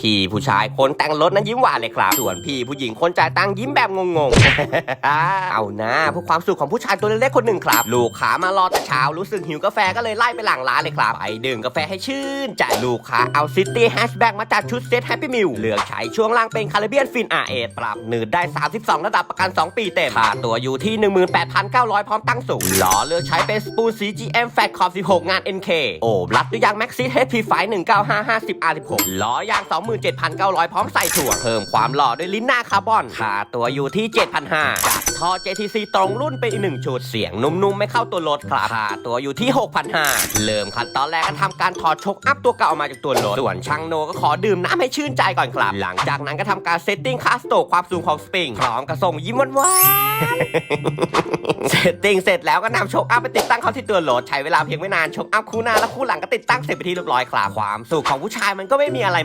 พี่ผู้ชายคนแต่งรถนั้นยิ้มหวานเลยครับ ส่วนพี่ผู้หญิงคนจ่ายตังค์ยิ้มแบบงงๆ เอานะเพื่อความสุขของผู้ชายตัวเล็กๆคนหนึ่งครับ ลูกค้ามารอแต่เช้ารู้สึกหิวกาแฟก็เลยไล่ไปหลังร้านเลยครับ ไปดื่มกาแฟให้ชื่นใจลูกค้าเอาซิตี้แฮชแบ็กมาจากชุดเซตแฮปปี้มิลเลือกใช้ช่วงล่างเป็นคาริเบียนฟินอาเอปรับหนืดได้ 32 ระดับประกัน 2 ปีเต็มค่าตัวอยู่ที่ 18,900 พร้อมตั้งสูงล้อเลือกใช้เป็นสปูน CGM Fat ขอบ16 งาน NK โอบรัดด้วยยาง Maxxis HP ไฟ19550 R16 ล้อยาง27,900 พร้อมใส่ถั่วเพิ่มความหล่อด้วยลิ้นหน้าคาร์บอนค่าตัวอยู่ที่ 7,500จัดท่อ JTC ตรงรุ่นไปอีกหนึ่งชุดเสียงนุ่มๆ ไม่เข้าตัวรถครับค่าตัวอยู่ที่ 6,500เริ่มขั้นตอนแรกก็ทำการถอดชกอัพตัวเก่าออกมาจากตัวรถส่วนช่างโนก็ขอดื่มน้ำให้ชื่นใจก่อนครับ หลังจากนั้นก็ทำการเซตติ้งคาสโตความสูงของสปริงพร้อมกับส่งยิ้มหวานเซตติ้งเสร็จแล้วก็นำโชคอัพไปติดตั้งเข้าที่ตัวรถใช้เวลาเพียงไม่นานโชคอัพคู่หน้าและคู่หลังก็ติดตั้งเสร็จไปที่เรียบร้อยครับความสุขของผู้ชายมันก็ไม่มีอะไร